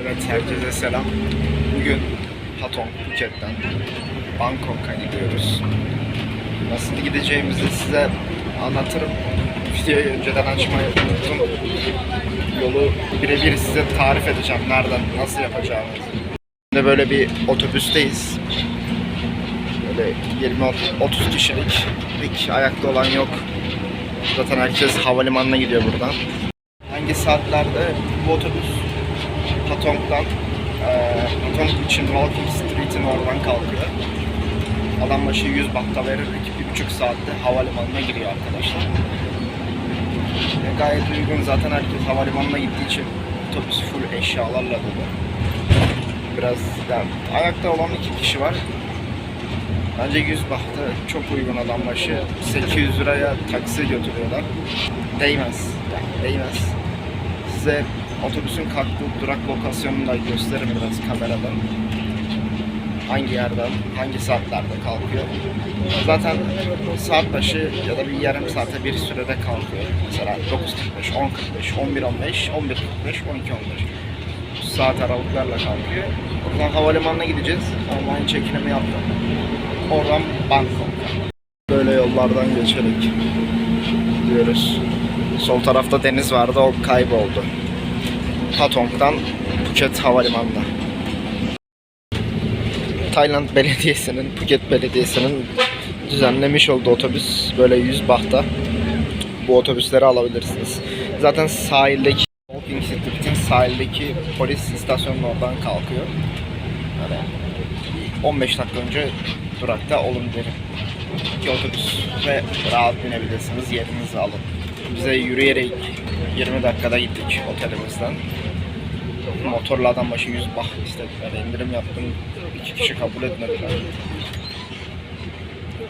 Evet herkese selam. Bugün Patong Phuket'ten Bangkok'a gidiyoruz. Nasıl gideceğimizi size anlatırım. Videoyu önceden açmayı unuttum. Yolu birebir size tarif edeceğim. Nereden, nasıl yapacağımızı. Şimdi böyle bir otobüsteyiz. Böyle 20-30 kişilik. Hiç ayakta olan yok. Zaten herkes havalimanına gidiyor buradan. Hangi saatlerde bu otobüs Patong'dan eee Patong için Walking Street'in oradan kalkıyor. Adam başı 100 bahta vererek bir buçuk saatte havalimanına giriyor arkadaşlar. E, gayet uygun zaten herkes havalimanına gittiği için otobüs full eşyalarla dolu. Biraz yani ayakta olan iki kişi var. Bence 100 bahtı çok uygun adam başı. 800 liraya taksi götürüyorlar. Değmez. Yani değmez. Size otobüsün kalktığı durak lokasyonunu da gösteririm biraz kameradan. Hangi yerden, hangi saatlerde kalkıyor. Zaten saat başı ya da bir yarım saate bir sürede kalkıyor. Mesela 9.45, 10.45, 11.15, 11.45, 12.15 Bu saat aralıklarla kalkıyor. Oradan havalimanına gideceğiz. Online çekilimi yaptım. Oradan Bangkok'a. Böyle yollardan geçerek gidiyoruz. Sol tarafta deniz vardı, o kayboldu. Patong'dan Phuket Havalimanı'na. Tayland Belediyesi'nin, Phuket Belediyesi'nin düzenlemiş olduğu otobüs böyle 100 bahta. Bu otobüsleri alabilirsiniz. Zaten sahildeki Walking Street'in sahildeki polis istasyonunun oradan kalkıyor. Yani 15 dakika önce durakta olun derim. İki otobüs ve rahat binebilirsiniz. Yerinizi alın. Bize yürüyerek 20 dakikada gittik otelimizden. Motorla adam başı 100 bah istediler. indirim yaptım. İki kişi kabul etmediler.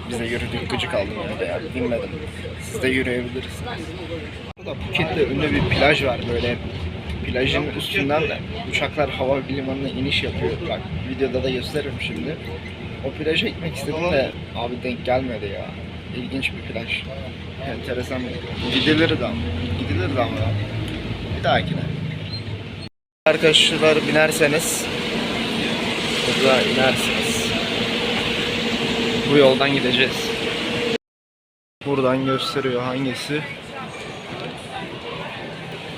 Biz de yürüdük gıcık aldım öyle ya. Binmedim. Siz de yürüyebilirsiniz. Burada Phuket'te ünlü bir plaj var böyle. Plajın üstünden de uçaklar hava limanına iniş yapıyor. Bak videoda da gösteririm şimdi. O plaja gitmek istedim de abi denk gelmedi ya. İlginç bir plaj. Enteresan bir Gidilirdi ama. Gidilirdi ama. Bir dahakine. Arkadaşlar binerseniz burada inersiniz. Bu yoldan gideceğiz. Buradan gösteriyor hangisi.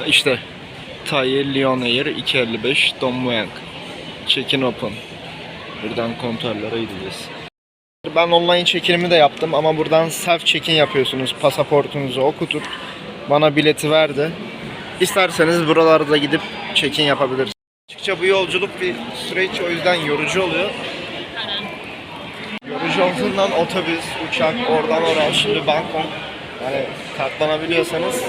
İşte Tayi Lion Air 255 Don Muang. Check-in open. Buradan kontörlere gideceğiz. Ben online çekilimi de yaptım ama buradan self check-in yapıyorsunuz. Pasaportunuzu okutup bana bileti verdi. İsterseniz buralarda gidip check-in yapabilirsiniz. Açıkça bu yolculuk bir süreç o yüzden yorucu oluyor. Yorucu olduğundan otobüs, uçak, oradan oraya, şimdi Bangkok. Yani katlanabiliyorsanız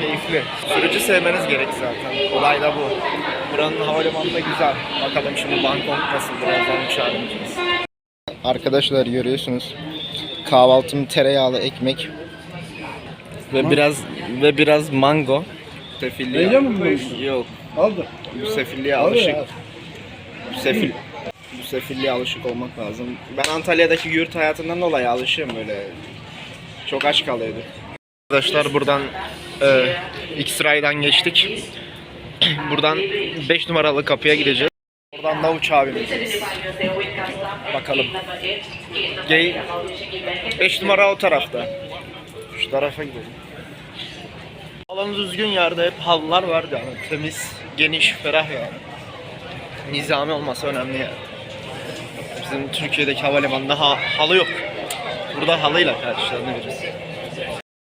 keyifli. Sürücü sevmeniz gerek zaten. Olay da bu. Buranın havalimanı da güzel. Bakalım şimdi Bangkok nasıl birazdan uçağa bineceğiz. Arkadaşlar görüyorsunuz. Kahvaltım tereyağlı ekmek ve biraz ve biraz mango. Sefilli. Öyle mi bu? Yok. Aldı. Bu sefilliğe alışık. Bu sefil bu sefilliğe alışık olmak lazım. Ben Antalya'daki yurt hayatından dolayı alışığım böyle. Çok aç kalıyorduk. Arkadaşlar buradan e, X-Ray'dan geçtik. buradan 5 numaralı kapıya gideceğiz. Oradan da uçağa bineceğiz. Bakalım. Gay 5 numara o tarafta. Şu tarafa gidelim. Alan düzgün yerde hep halılar var yani temiz, geniş, ferah yani. Nizami olması önemli yani. Bizim Türkiye'deki havalimanında ha- halı yok. Burada halıyla.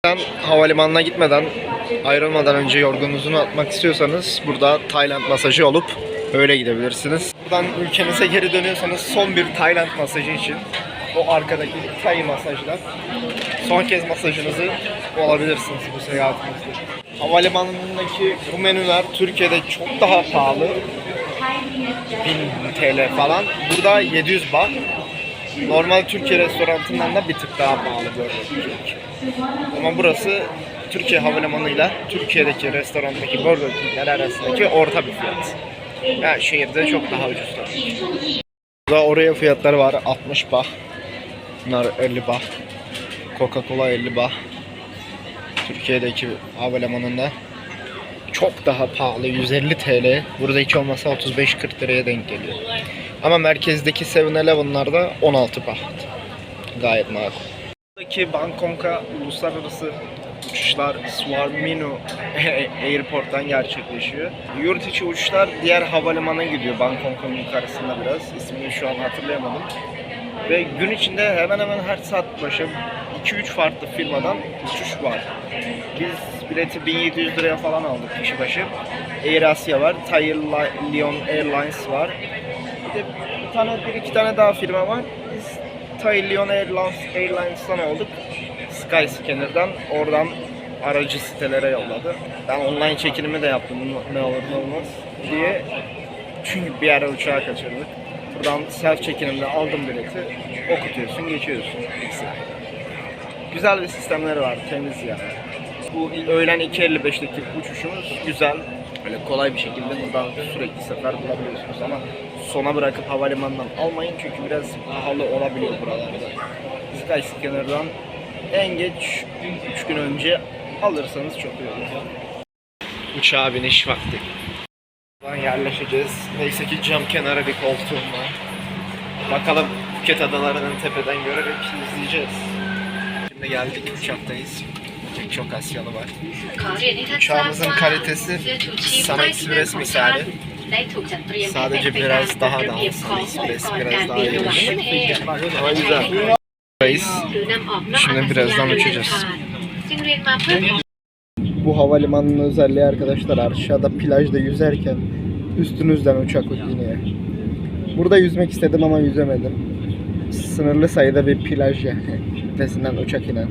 Sen havalimanına gitmeden, ayrılmadan önce yorgununuzu atmak istiyorsanız burada Tayland masajı olup öyle gidebilirsiniz. Buradan ülkenize geri dönüyorsanız son bir Tayland masajı için o arkadaki Tay masajlar son kez masajınızı olabilirsiniz bu seyahatinizde. Havalimanındaki bu menüler Türkiye'de çok daha pahalı. 1000 TL falan. Burada 700 baht. Normal Türkiye restoranından da bir tık daha pahalı Burger King. Ama burası Türkiye Havalimanı ile Türkiye'deki restorandaki Burger King'ler arasındaki orta bir fiyat. Yani şehirde çok daha ucuz tabii oraya fiyatları var 60 bah. Bunlar 50 bah. Coca-Cola 50 bah. Türkiye'deki havalimanında çok daha pahalı 150 TL. Buradaki olmasa 35-40 liraya denk geliyor. Ama merkezdeki 7-Eleven'larda 16 pahalı. Gayet makul. Buradaki Bangkok'a uluslararası uçuşlar Suvarmino Airport'tan gerçekleşiyor. Yurt içi uçuşlar diğer havalimanına gidiyor Bangkok'un yukarısında biraz. İsmini şu an hatırlayamadım. Ve gün içinde hemen hemen her saat başı 2-3 farklı firmadan uçuş var. Biz bileti 1700 liraya falan aldık kişi başı. Air Asia var, Thai Lion Airlines var. Bir de bir tane, bir iki tane daha firma var. Biz Thai Lion Airlines, Airlines'tan aldık. Skyscanner'dan oradan aracı sitelere yolladı. Ben online çekilimi de yaptım ne olur ne olmaz diye. Çünkü bir ara uçağa kaçırdık. Buradan self çekilimle aldım bileti. Okutuyorsun, geçiyorsun. Güzel bir sistemleri var, temiz yani. Bu öğlen 2.55'teki uçuşumuz güzel. Böyle kolay bir şekilde buradan sürekli sefer bulabiliyorsunuz ama sona bırakıp havalimanından almayın çünkü biraz pahalı olabiliyor buralarda. Skyscanner'dan en geç 3 gün önce alırsanız çok iyi olur. Uçağa biniş vakti. Buradan yerleşeceğiz. Neyse ki cam kenarı bir koltuğum var. Bakalım Phuket adalarının tepeden görerek izleyeceğiz. Şimdi geldik uçaktayız. Çok Asyalı var. Uçağımızın kalitesi sana ekspres misali. Sadece biraz daha da ekspres biraz daha iyiymiş. Güzel. Buradayız. Şimdi birazdan uçacağız. Bu havalimanının özelliği arkadaşlar aşağıda plajda yüzerken üstünüzden uçak iniyor. Burada yüzmek istedim ama yüzemedim. Sınırlı sayıda bir plaj yani. Tepesinden uçak inen.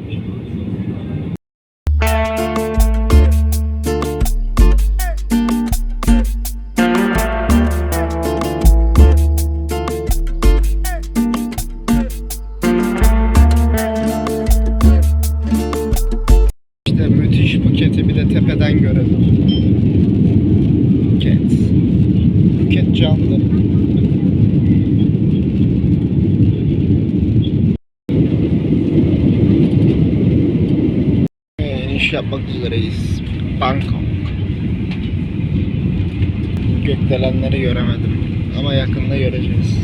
Ee, İniş yapmak üzereyiz. Bangkok. Gökdelenleri göremedim. Ama yakında göreceğiz.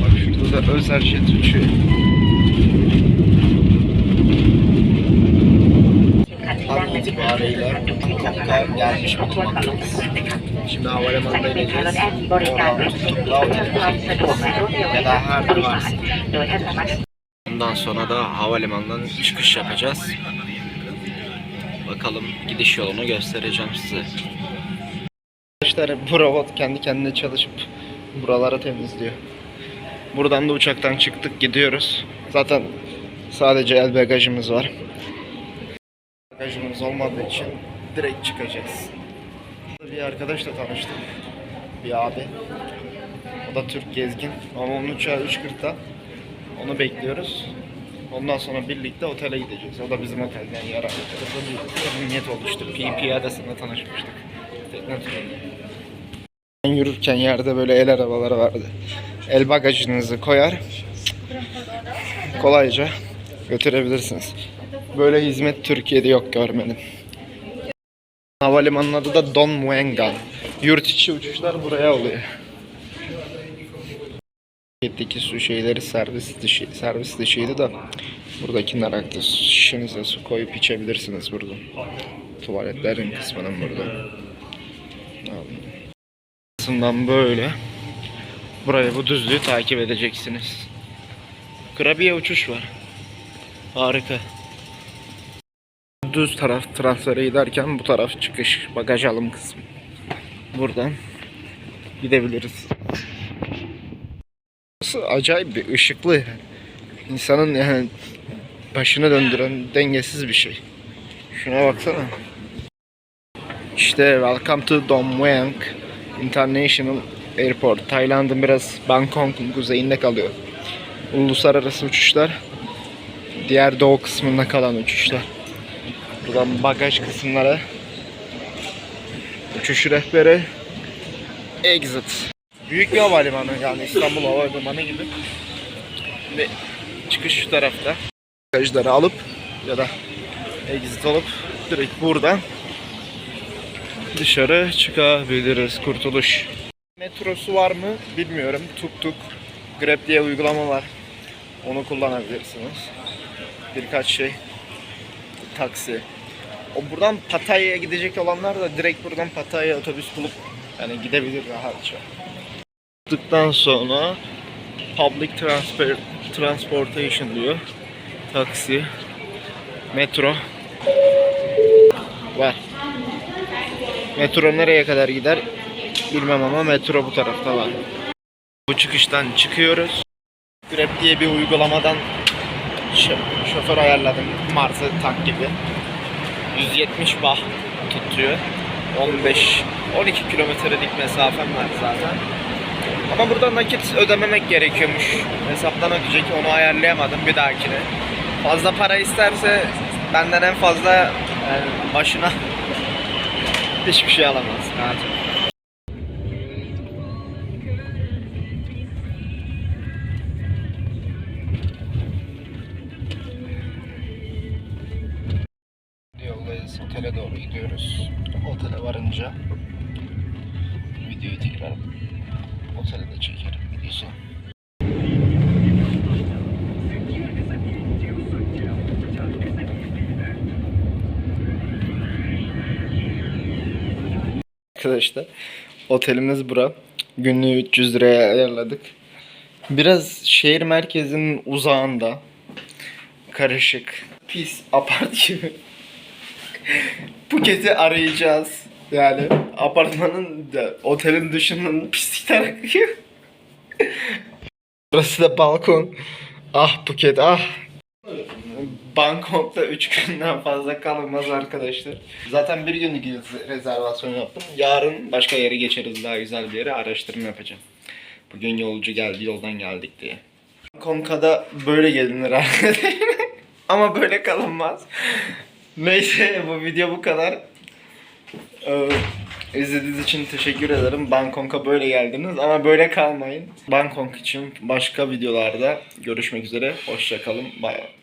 Bak şurada da özel jet uçuyor. An itibariyle Bangkok'a gelmiş bulunmaktayız. Şimdi havalimanında ineceğiz. Tutukla ya da her. Ondan sonra da havalimanından çıkış yapacağız. Bakalım gidiş yolunu göstereceğim size. Arkadaşlar bu robot kendi kendine çalışıp buraları temizliyor. Buradan da uçaktan çıktık gidiyoruz. Zaten sadece el bagajımız var. Bagajımız olmadığı için direkt çıkacağız. Bir arkadaşla tanıştım. Bir abi. O da Türk gezgin. Ama onun uçağı 3.40'da. Onu bekliyoruz. Ondan sonra birlikte otele gideceğiz. O da bizim otelden bir samimiyet oluştu. PP adasında tanışmıştık. Ben yürürken yerde böyle el arabaları vardı. El bagajınızı koyar. Kolayca götürebilirsiniz. Böyle hizmet Türkiye'de yok görmedim. Havalimanının adı da Don Muengan. Yurt içi uçuşlar buraya oluyor. Paketdeki su şeyleri servis dışı, servis dışıydı da buradaki narakta şişenize su koyup içebilirsiniz burada. Tuvaletlerin kısmının burada. Aslında böyle. Burayı bu düzlüğü takip edeceksiniz. Krabiye uçuş var. Harika. Düz taraf transfere giderken bu taraf çıkış bagaj alım kısmı. Buradan gidebiliriz. Acayip bir ışıklı. İnsanın yani başını döndüren dengesiz bir şey. Şuna baksana. İşte welcome to Dom Muang International Airport. Tayland'ın biraz Bangkok'un kuzeyinde kalıyor. Uluslararası uçuşlar diğer doğu kısmında kalan uçuşlar. Buradan bagaj kısımları uçuş rehberi exit. Büyük bir havalimanı yani İstanbul Havalimanı gibi. Ve çıkış şu tarafta. Bagajları alıp ya da exit olup direkt buradan dışarı çıkabiliriz. Kurtuluş. Metrosu var mı bilmiyorum. Tuk tuk, Grab diye uygulama var. Onu kullanabilirsiniz. Birkaç şey. Taksi. O buradan Pattaya'ya gidecek olanlar da direkt buradan Pattaya'ya otobüs bulup yani gidebilir rahatça. Çıktıktan sonra public transfer, transportation diyor. Taksi, metro var. Metro nereye kadar gider bilmem ama metro bu tarafta var. Bu çıkıştan çıkıyoruz. Grab diye bir uygulamadan şoför ayarladım. Mars'ı tank gibi. 170 bah tutuyor. 15 12 kilometrelik mesafem var zaten. Ama burada nakit ödememek gerekiyormuş. Hesaptan ödeyecek onu ayarlayamadım bir dahakine. Fazla para isterse benden en fazla yani başına hiçbir şey alamaz. Rahat ol. Yoldayız. Otele doğru gidiyoruz. Otele varınca videoyu tekrar otele de çekerim videosu. Arkadaşlar otelimiz bura. Günlüğü 300 liraya ayarladık. Biraz şehir merkezinin uzağında. Karışık. Pis apart gibi. Phuket'i arayacağız. Yani apartmanın otelin dışının pislikten akıyor. Burası da balkon. Ah Phuket ah. Bangkok'ta 3 günden fazla kalınmaz arkadaşlar. Zaten bir günlük rezervasyon yaptım. Yarın başka yere geçeriz daha güzel bir yere araştırma yapacağım. Bugün yolcu geldi yoldan geldik diye. Bangkok'a böyle gelinir arkadaşlar. Ama böyle kalınmaz. Neyse bu video bu kadar. Ee, izlediğiniz için teşekkür ederim. Bangkok'a böyle geldiniz ama böyle kalmayın. Bangkok için başka videolarda görüşmek üzere. Hoşçakalın. Bay bay.